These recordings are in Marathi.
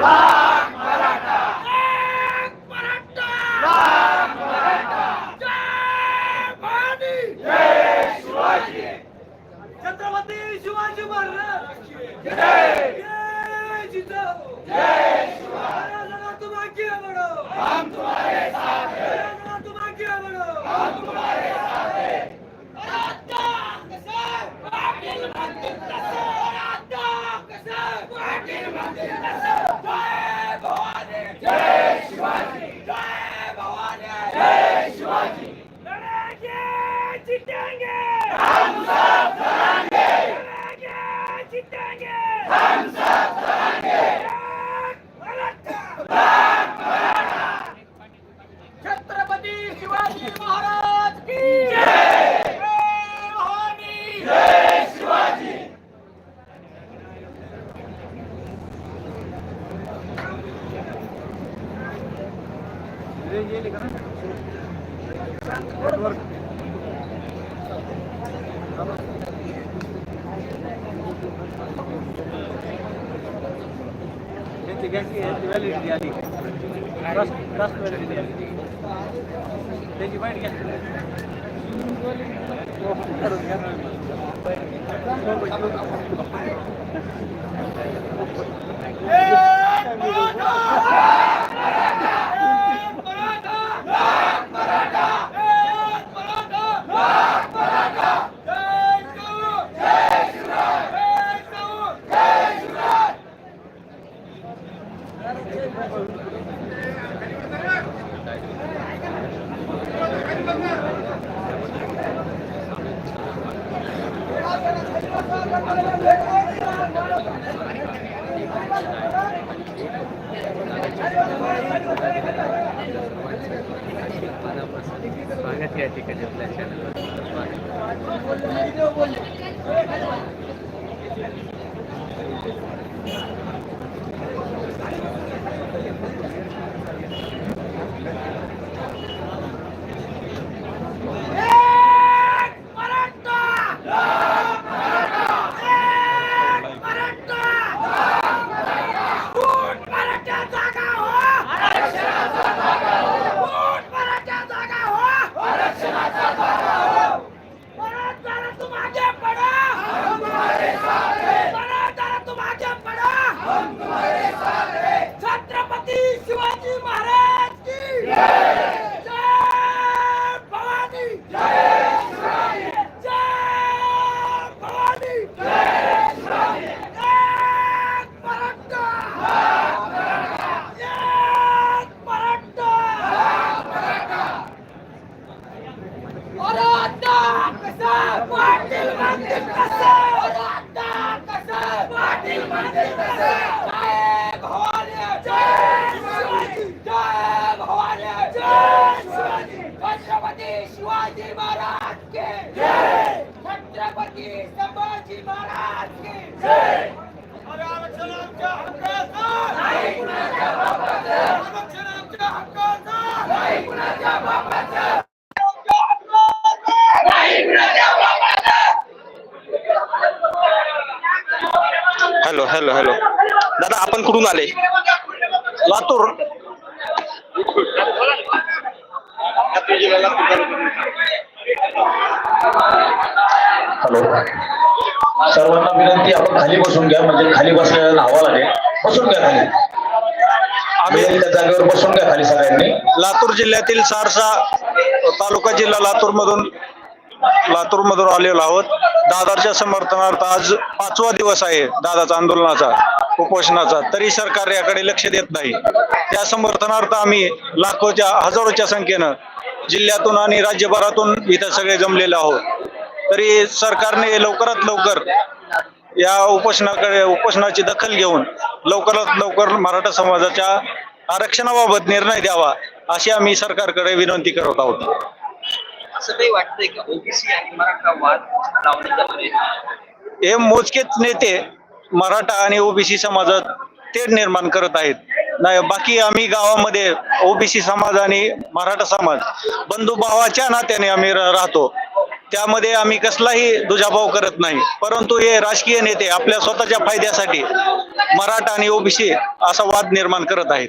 Wow. anymore. Hello hello hello. दादा आपण कुठून आले? लातूर. हॅलो. सर्वांना विनंती आपण खाली बसून घ्या म्हणजे खाली बसलेल्या नावा लागेल बसून घ्या खाली. आम्ही त्या जागेवर बसून घ्या खाली सगळ्यांनी. लातूर जिल्ह्यातील सारसा तालुका जिल्हा लातूर मधून लातूर मधून आलेलो आहोत. दादाच्या समर्थनार्थ आज पाचवा दिवस आहे दादाचा आंदोलनाचा उपोषणाचा. तरी सरकार याकडे लक्ष देत नाही. त्या समर्थनार्थ आम्ही लाखोच्या हजारोच्या संख्येनं जिल्ह्यातून आणि राज्यभरातून इथं सगळे जमलेले आहोत. तरी सरकारने लवकरात लवकर या उपोषणाकडे उपोषणाची दखल घेऊन लवकरात लवकर मराठा समाजाच्या आरक्षणाबाबत निर्णय द्यावा अशी आम्ही सरकारकडे विनंती करत आहोत. असं काही वाटतंय का? ओबीसी आणि मराठा वाद लावण्याचा हे मोजकेच नेते मराठा आणि ओबीसी समाजात तेढ निर्माण करत आहेत. नाही बाकी आम्ही गावामध्ये ओबीसी समाज आणि मराठा समाज बंधुभावाच्या नात्याने आम्ही राहतो. त्यामध्ये आम्ही कसलाही दुजाभाव करत नाही. परंतु हे राजकीय नेते आपल्या स्वतःच्या फायद्यासाठी मराठा आणि ओबीसी असा वाद निर्माण करत आहेत.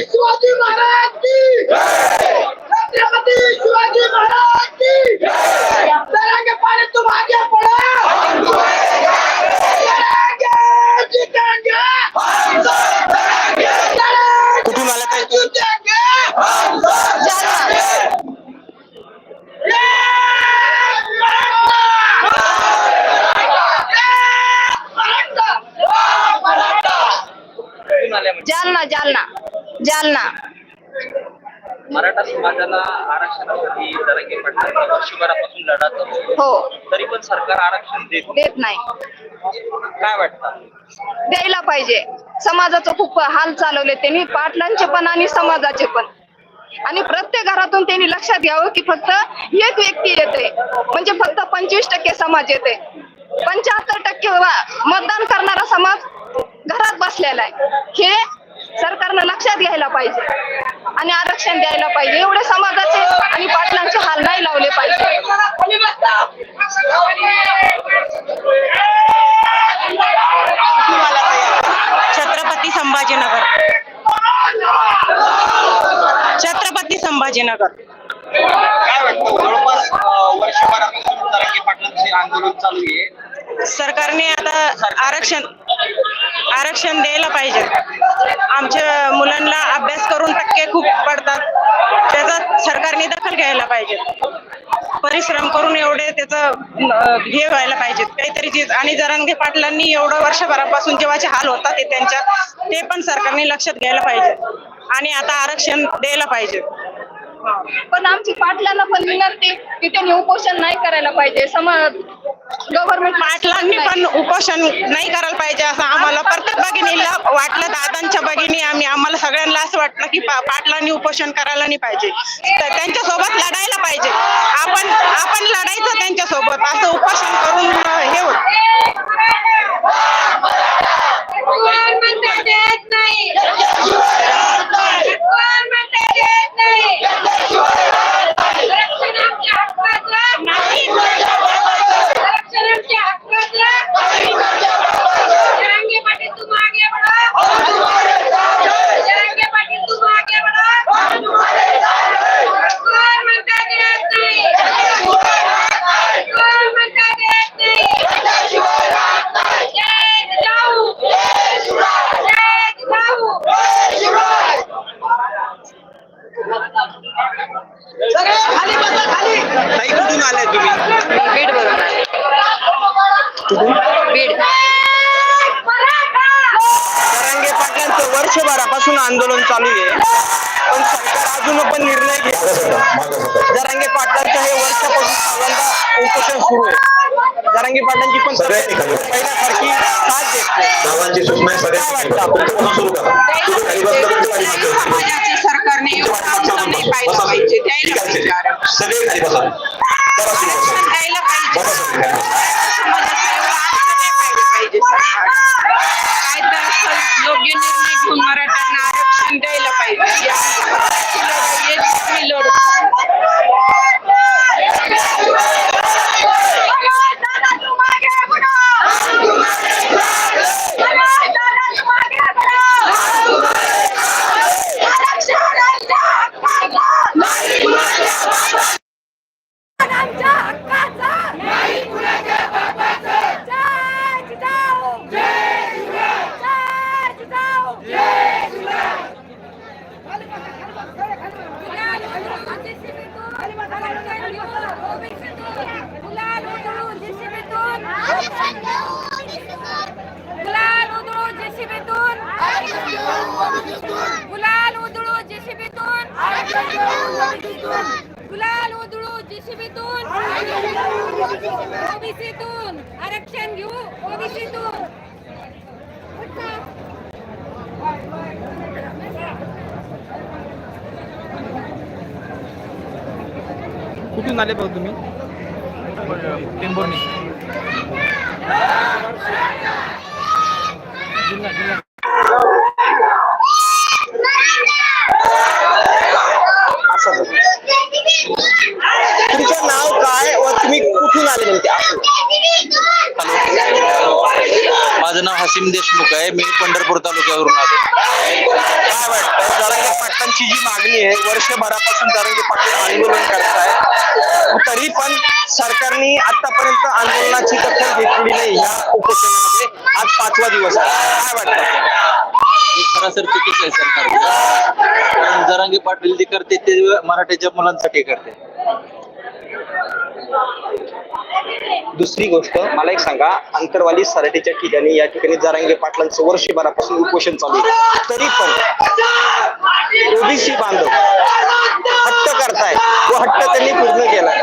शिवाजी महाराज की छत्रपती शिवाजी महाराज की तरंगे पानी तुम आगे बढ़ो लड़ेंगे, जीतेंगे कुठून आला काय जीतेंगे कुठून आल्या म्हणजे जालना जालना. मराठा समाजाला आरक्षणासाठी जरांगे पाटलांनी वर्षभरापासून लढा चालू हो. तरी पण सरकार आरक्षण देत नाही. देत नाही. काय वाटतं? द्यायला पाहिजे. समाजाचं खूप हाल चालवले त्यांनी पाटलांचे पण आणि समाजाचे पण. आणि प्रत्येक घरातून त्यांनी लक्षात घ्यावं की फक्त एक व्यक्ती येते. म्हणजे फक्त पंचवीस टक्के समाज येते. पंच्याहत्तर टक्के वा- मतदान करणारा समाज घरात बसलेला आहे. हे सरकारनं लक्षात घ्यायला पाहिजे. आणि आरक्षण द्यायला पाहिजे. एवढे समाजाचे आणि पाटलांचे हाल नाही लावले पाहिजे. छत्रपती संभाजीनगर. छत्रपती संभाजीनगर. काय वाटतं? जवळपास अं, वर्षभरापासून जरांगे पाटलांचे आंदोलन चालू आहे. सरकारने आता आरक्षण आरक्षण द्यायला पाहिजे. आमच्या मुलांना अभ्यास करून टक्के खूप पडतात. त्याचा सरकारने दखल घ्यायला पाहिजे. परिश्रम करून एवढे त्याचं हे व्हायला पाहिजेत काहीतरी चीज आणि जरांगे पाटलांनी एवढं वर्षभरापासून जेव्हाचे हाल होतात ते त्यांच्या ते पण सरकारने लक्षात घ्यायला पाहिजे. आणि आता आरक्षण द्यायला पाहिजे. पण आमची पाटलांना पण विनंती की त्यांनी उपोषण नाही करायला पाहिजे. समाज गव्हर्नमेंट पाटलांनी पण उपोषण नाही करायला पाहिजे असं आम्हाला प्रत्येक भगिनीला वाटलं दादांच्या भगिनी आम्ही आम्हाला सगळ्यांना असं वाटलं की पा- पाटलांनी उपोषण करायला नाही पाहिजे. तर त्यांच्यासोबत लढायला पाहिजे. आपण आपण लढायचं त्यांच्यासोबत. असं उपोषण करून हे होत. नाही. सारंगी पाटलांची पण सगळ्या ठिकाणी पहिल्यासारखी साथ देते बाबांची सूचना आहे सगळ्या ठिकाणी सुरू। सरकारने योग्य निर्णय घेऊन मराठ्यांना आरक्षण द्यायला पाहिजे गुलाल उधळू जेसीबीतून. ओबीसीतून. आरक्षण घेऊ ओबीसीतून. कुठून आले भाऊ तुम्ही? जिल्हा जिल्हा असं तुमचं नाव काय व तुम्ही कुठून आले नेमके असं माझं नाव हसीम देशमुख आहे. मी पंढरपूर तालुक्यावरून आलो. काय वाटतं? जरांगे पाटलांची जी मागणी आहे वर्षभरापासून जरांगे पाटील आंदोलन करताय तरी पण सरकारने आतापर्यंत आंदोलनाची दखल घेतली नाही या उपोषणामध्ये आज पाचवा दिवस आहे. काय वाटतं? हे सरासर चुकीचं आहे सरकार. कारण जरांगे पाटील जे करते ते मराठीच्या मुलांसाठी करते. दुसरी गोष्ट मला एक सांगा अंतरवाली सराटीच्या ठिकाणी या ठिकाणी जारांगे पाटलांचं वर्षभरापासून उपोषण चालू आहे. तरी पण ओबीसी बांधव हट्ट करताय तो हट्ट त्यांनी पूर्ण केलाय.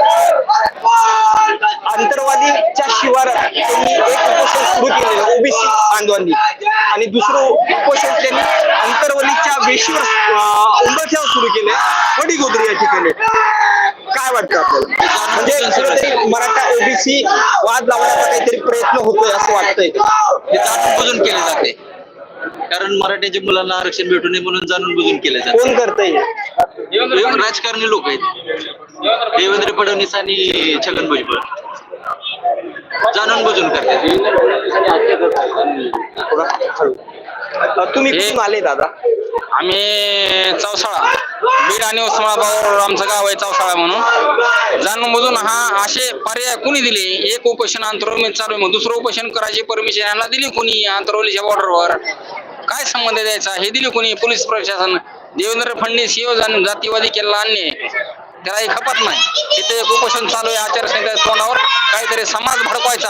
अंतरवादीच्या शिवारात त्यांनी एक उपोषण सुरू केलेलं ओबीसी बांधवांनी. आणि दुसरं उपोषण त्यांनी अंतरवालीच्या वेशीवर अं, उंबरठ्यावर सुरू केले वडीगोद्री या ठिकाणी. काय वाटतं आपल्याला? म्हणजे कुठेतरी मराठा ओबीसी वाद लावण्याचा काहीतरी प्रयत्न होतोय असं वाटतंय. हे जाणून बुजून केले जाते. कारण मराठीच्या मुलांना आरक्षण भेटू नये म्हणून जाणून बुजून केले जाते. कोण करतंय? हे राजकारणी लोक आहेत. देवेंद्र फडणवीस आणि छगन भुजबळ. जाणून बुजून करतात. अं, तुम्ही कुठून आले दादा? आम्ही चौसाळा. बीड आणि उस्मानाबाद आमचं गाव आहे चौसाळा म्हणून. जाणून हा असे पर्याय कुणी दिले? एक उपोषण आंतरवली चालू आहे मग दुसरं उपोषण करायची परमिशन यांना दिली कोणी? आंतरवलीच्या बॉर्डरवर काय संबंध द्यायचा हे दिली कोणी? पोलीस प्रशासन. देवेंद्र फडणवीस हे जातीवादी केला अन्याय. हे खपत नाही. इथे एक उपोषण चालू आहे आचारसंहिता तोंडावर. काहीतरी समाज भडकवायचा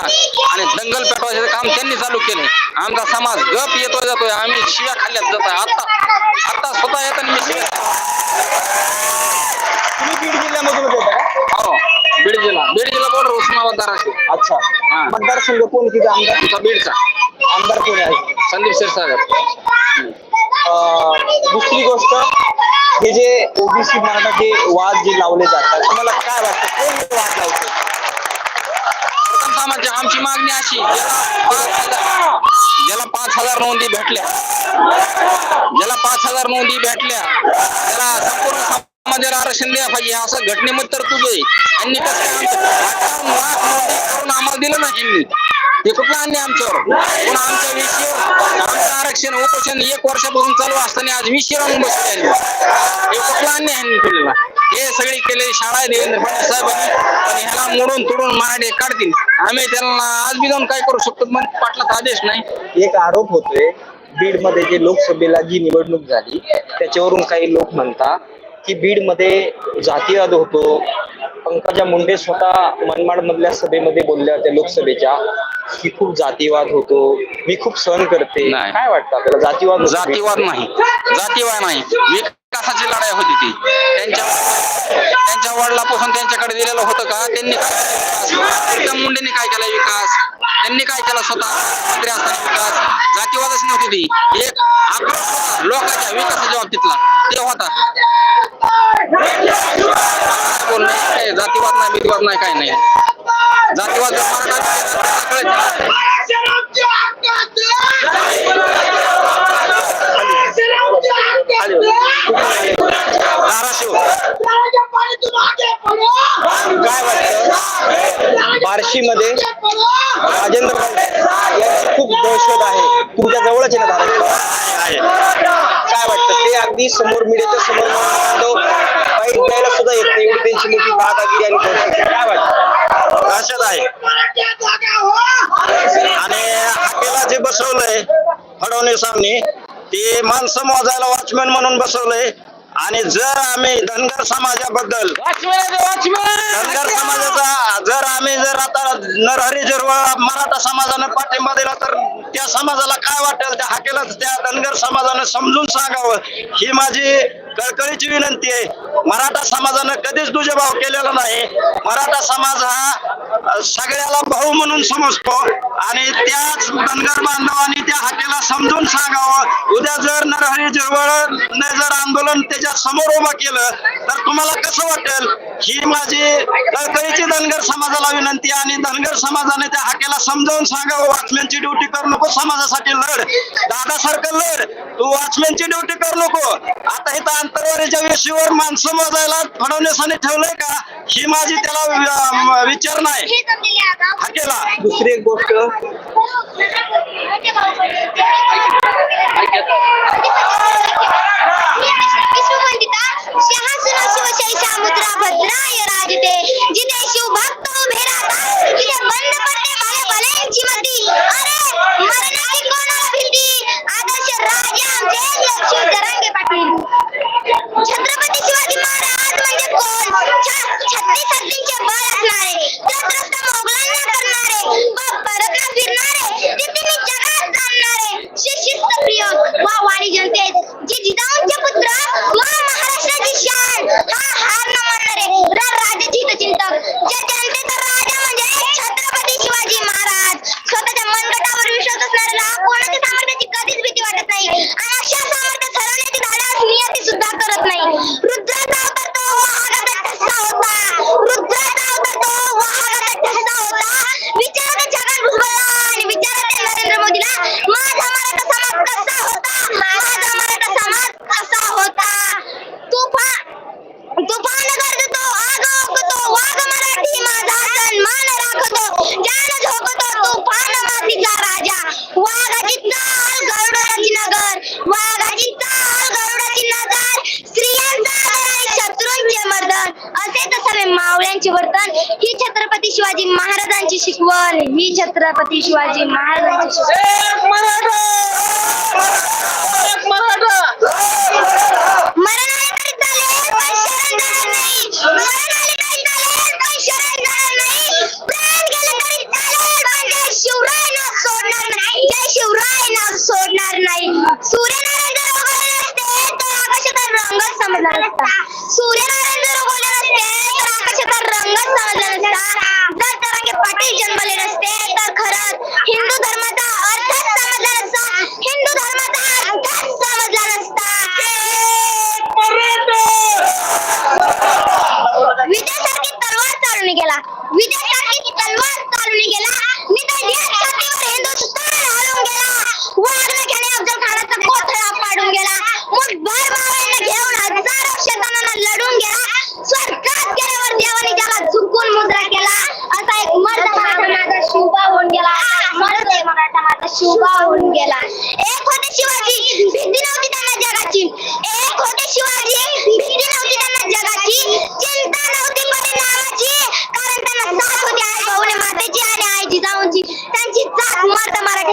आणि दंगल पेटवायचं काम त्यांनी चालू केले आमचा समाज गप येतोय जातोय. आम्ही शिव्या खाल्ल्यात जातोय. आता आता स्वतः येतात मी शिव्या तुम्ही बीड जिल्ह्यामधून येता हो. बीड जिल्हा. बीड जिल्हा बॉर्डर उस्मानाबाद धाराशिव अच्छा. मतदारसंघ कोण तिथे आमदार? बीडचा. आमदार कोण आहे? संदीप क्षीरसागर दुसरी गोष्ट हे जे ओबीसी मराठा जे वाद जे लावले जातात तुम्हाला काय वाटतं? कोण वाद लावतो म्हणजे आमची मागणी अशी ज्याला पाच हजार नोंदी भेटल्या ज्याला पाच हजार नोंदी भेटल्या त्याला संपूर्ण समाजाला आरक्षण द्या पाहिजे असं घटनेमध्ये तरतूद आहे. आणि कसं लाख नोंदी करून आम्हाला दिलं नाही यांनी ते अन्याय आमच्यावर? पुन्हा आमच्या विषय आमचं आरक्षण उपोषण एक वर्षापासून चालू असताना आज विषय आणून बसले हे कुठला अन्याय ह्यांनी केलेला हे सगळे केले शाळा देवेंद्र फडणवीस साहेबांनी पण ह्याला मोडून तोडून मराठी काढतील. आम्ही त्यांना आज बी जाऊन काय करू शकतो? पण पाटलाचा आदेश नाही. एक आरोप होतोय. बीडमध्ये जे लोकसभेला जी निवडणूक झाली त्याच्यावरून काही लोक म्हणतात की बीडमध्ये जातीवाद होतो. पंकजा मुंडे स्वतः मनमाड मधल्या सभेमध्ये बोलल्या होत्या लोकसभेच्या की खूप जातीवाद होतो. मी खूप सहन करते. नाही. काय वाटतं आपल्याला? जातीवाद होतो. जातीवाद नाही. जातीवाद नाही. विकासाची लढाई होती ती. त्यांच्या त्यांच्या वडिलापासून त्यांच्याकडे दिलेलं होतं का? त्यांनी काय केलं? प्रीतम मुंडेंनी काय केला? विकास. त्यांनी काय केला? स्वतः मंत्री असताना विकास. जातीवादच नव्हती ती. एक आक्रोश होता लोकांच्या विकासाच्या बाबतीतला. ते होता. जातीवाद नाही भीतीवाद नाही काय नाही. जातीवाद जर मराठा कळायचं धाराशिव काय वाटतं? बार्शीमध्ये राजेंद्र पाटील यांची खूप दहशत आहे. तुमच्या जवळच आहे ना काय वाटतं? ते अगदी समोर मीडियाच्या समोर द्यायला सुद्धा येत नाही. एवढी त्यांची मोठी दादागिरी आणि दहशत. काय वाटतं? दहशत आहे. आणि हाकेला जे बसवलंय फडणवीसांनी ते माणसं मोजायला वॉचमॅन म्हणून बसवलंय. आणि जर आम्ही धनगर समाजाबद्दल धनगर समाजाचा जर आम्ही जर आता नरहरी जर मराठा समाजानं पाठिंबा दिला तर त्या समाजाला काय वाटेल? त्या हाकेला त्या धनगर समाजानं समजून सांगावं. ही माझी कळकळीची विनंती आहे. मराठा समाजानं कधीच दुजाभाव केलेला नाही. मराठा समाज हा सगळ्याला भाऊ म्हणून समजतो आणि त्याच धनगर बांधवांनी त्या हाकेला समजून सांगावं. उद्या जर नरहरी जवळ जर आंदोलन त्याच्यासमोर उभं केलं तर तुम्हाला कसं वाटेल? ही माझी कळकळीची धनगर समाजाला विनंती आणि धनगर समाजाने त्या हाकेला समजावून सांगावं. वॉचमॅनची ड्युटी करू नको समाजासाठी लढ. दादासारखं लढ. तू वॉचमॅनची ड्युटी करू नको. आता हे अंतरवारीच्या वेशीवर माणसं मोजायला फडणवीसांनी ठेवलंय का? ही माझी त्याला विचार नाही. हाकेला. दुसरी एक गोष्ट. राजते जिथे शिवभक्त उभे राहतात. तिथे बंद पडते भल्यांची मती अरे मरणाची कोणाला भीती? आदर्श राजा आमचे लक्ष्मी जरांगे पाटील. छत्रपती शिवाजी महाराज म्हणजे कोण? छत्तीस हत्तींचे बळ असणारे त्रस्त मोगलांना करणारे व परत न फिरणारे तिथे जगात जाणणारे शिस्त प्रिय वा वाणी जनते जे जिजाऊंचे पुत्र वा महाराष्ट्राची शान हा हार न मानणारे रा- राजाचे हितचिंतक जे जनतेचा राजा म्हणजे छत्रपती शिवाजी महाराज स्वतःच्या मनगटावर विश्वास असणाऱ्याला कोणाच्या सामर्थ्याची कधीच भीती वाटत नाही आणि अशा सामर्थ्य ठरवण्याची धाडस नियती सुद्धा करत नाही रुद्राचा अवतार तो वाघाचा ठसा होता रुद्राचा अवतार तो वाघाचा ठसा होता विचारात जगात घुसला आणि विचारात नरेंद्र मोदीला माझा मराठा समाज कसा होता माझा मराठा समाज कसा होता तुफान तुफान गरजतो आग ओकतो वाघ मराठी माझा सन्मान राखतो जान झोकतो तुफान मातीचा राजा वाघाची चाल गरुडाची नगर वाघाची चाल गरुडाची नगर स्त्रियांचा आदर आणि शत्रूंचे मर्दन असे तसावे मावळ्यांचे वर्तन ही छत्रपती शिवाजी महाराजांची शिकवण ही छत्रपती शिवाजी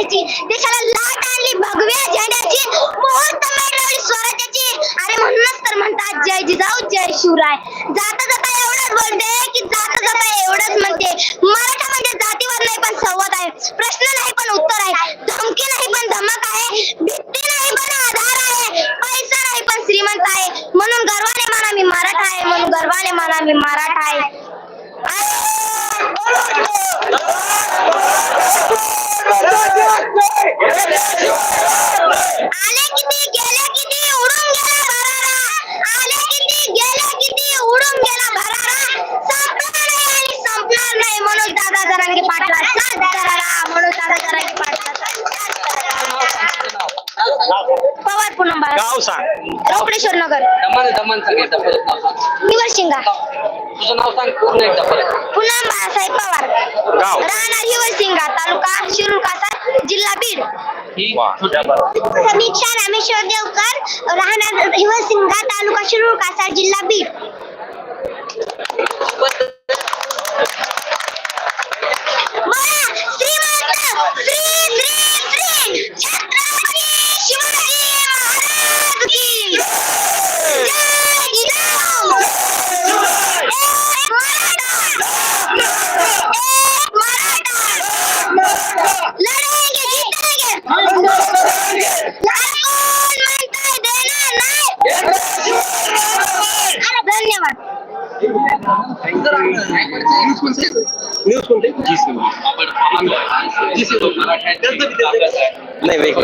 करायची. देशाला लाट आली भगव्या झेंड्याची मुहूर्त मिळवली स्वराज्याची. आणि म्हणूनच तर म्हणतात जय जिजाऊ जय शिवराय जाता जाता एवढंच बोलते की जाता जाता एवढंच म्हणते मराठा म्हणजे जातीवाद नाही पण संवाद आहे प्रश्न नाही पण उत्तर आहे धमकी नाही पण धमक आहे भीती नाही पण आधार आहे पैसा नाही पण श्रीमंत आहे म्हणून गर्वाने माना मी मराठा आहे म्हणून गर्वाने माना मी मराठा आहे आले किती गेले किती उडून गेला भरारा आले किती गेले किती उडून गेला भरारा संपणार नाही आणि संपणार नाही दादा जरांगे पाटला साथ करारा म्हणून दादा जरांगे पाटला पवार पूनम गाव सांग. चौकडेश्वर नगर. दमान दमान सांगितलं परत नाव सांग. निवर शिंगा. तुझं नाव सांग पूर्ण एकदा परत. पूनम बाळासाहेब पवार. गाव. राहणार हिवर सिंगा तालुका शिरूर कासार जिल्हा बीड. ही वा, छोटी त्या बरं. समीक्षा रामेश्वर देवकर राहणार हिवसिंगा तालुका शिरूर कासार जिल्हा बीड बोला श्रीमंत श्री श्री श्री छत्रपती शिवाजी महाराज की जय न्यूज कोणते नाही वेगळं.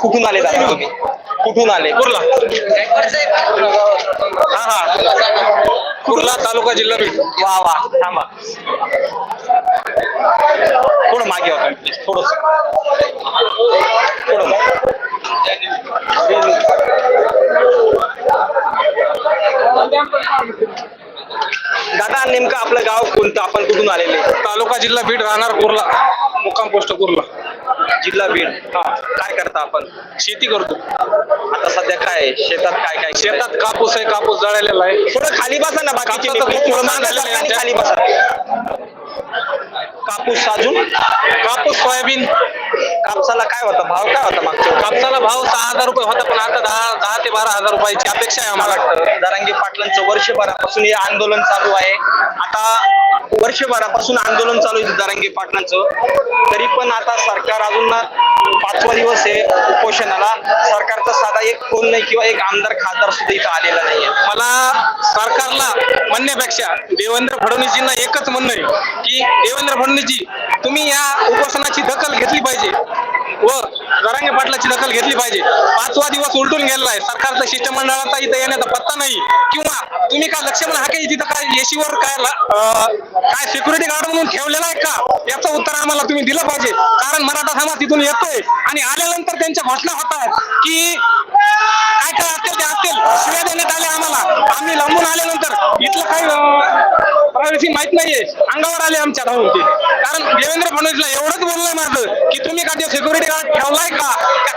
कुठून आले दादा तुम्ही? कुठून आले? कुर्ला. हा हा. कुर्ला तालुका जिल्हा वा वा. थांबा. थोडं मागे होता थोडस. थोडं आपलं गाव कोणतं? आपण कुठून आलेले? तालुका जिल्हा बीड राहणार कुर्ला मुक्काम पोस्ट कुर्ला जिल्हा बीड. हा. काय करता आपण? शेती करतो. आता सध्या काय आहे? शेतात काय काय शेतात कापूस आहे कापूस जळालेला आहे. थोडं खाली बसा ना बाकीचे कापसाचं मित्र. खूप थोडं नुकसान मागं झालेलं आहे खाली बसा. कापूस साजून? कापूस सोयाबीन. कापसाला काय होता? भाव काय होता मागच्या वर्षी? कापसाला भाव सहा हजार रुपये होता पण आता दहा दहा ते बारा हजार रुपयाची अपेक्षा आहे मला आम्हाला. वाटतं दरांगे पाटलांचं वर्षभरापासून हे आंदोलन चालू आहे. आता वर्षभरापासून आंदोलन चालू आहे दरांगे पाटलांचं. तरी पण आता सरकार अजून पाचवा दिवस आहे उपोषणाला. सरकारचा साधा एक फोन नाही किंवा एक आमदार खासदार सुद्धा इथं आलेला नाहीये मला सरकारला म्हणण्यापेक्षा देवेंद्र फडणवीसजींना एकच म्हणणं आहे की देवेंद्र फडणवीसजी तुम्ही या उपोषणाची दखल घेतली पाहिजे. व जरांगे पाटलाची दखल घेतली पाहिजे. पाचवा दिवस उलटून गेलेला आहे. सरकारचं शिष्टमंडळाचा इथं येण्याचा पत्ता नाही. किंवा तुम्ही काय लक्ष्मण म्हणा हा काही तिथं काय येशीवर काय ला- काय सिक्युरिटी गार्ड म्हणून ठेवलेला आहे का? याचं उत्तर आम्हाला तुम्ही दिलं पाहिजे. कारण मराठा समाज तिथून येतोय. आणि आल्यानंतर त्यांच्या घोषणा होतात की काय काय असतील ते असतील. शिव्या देण्यात आल्या आम्हाला. आम्ही लांबून आल्यानंतर इथलं काही प्रायव्हसी माहीत नाहीये. अंगावर आले आमच्या धावून ते कारण देवेंद्र फडणवीसला एवढंच बोललंय माझं की तुम्ही का सिक्युरिटी गार्ड ठेवलाय का?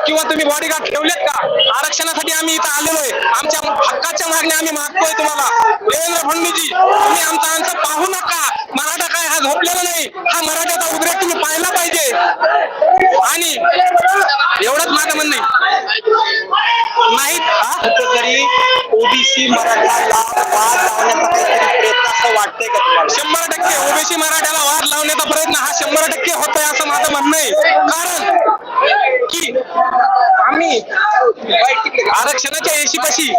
किंवा तुम्ही बॉडी गार्ड ठेवलेत का? आरक्षणासाठी आम्ही इथं आलेलोय. आमच्या हक्काच्या मागण्या आम्ही मागतोय तुम्हाला. देवेंद्र फडणवीसजी तुम्ही आमचा अंत पाहू नका. मराठा काय हा झोपलेला नाही. हा मराठ्याचा उद्रेक तुम्ही पाहिला पाहिजे. आणि एवढंच माझं म्हणणं आहे. नाहीत हा? कुठेतरी ओबीसी मराठाला वाद लावण्याचा काहीतरी प्रयत्न असं वाटतंय का तुम्हाला? शंभर टक्के. ओबीसी मराठ्याला वाद लावण्याचा प्रयत्न हा शंभर टक्के होत आहे असं माझं म्हणणं आहे. आरक्षणाच्या येशीपाशी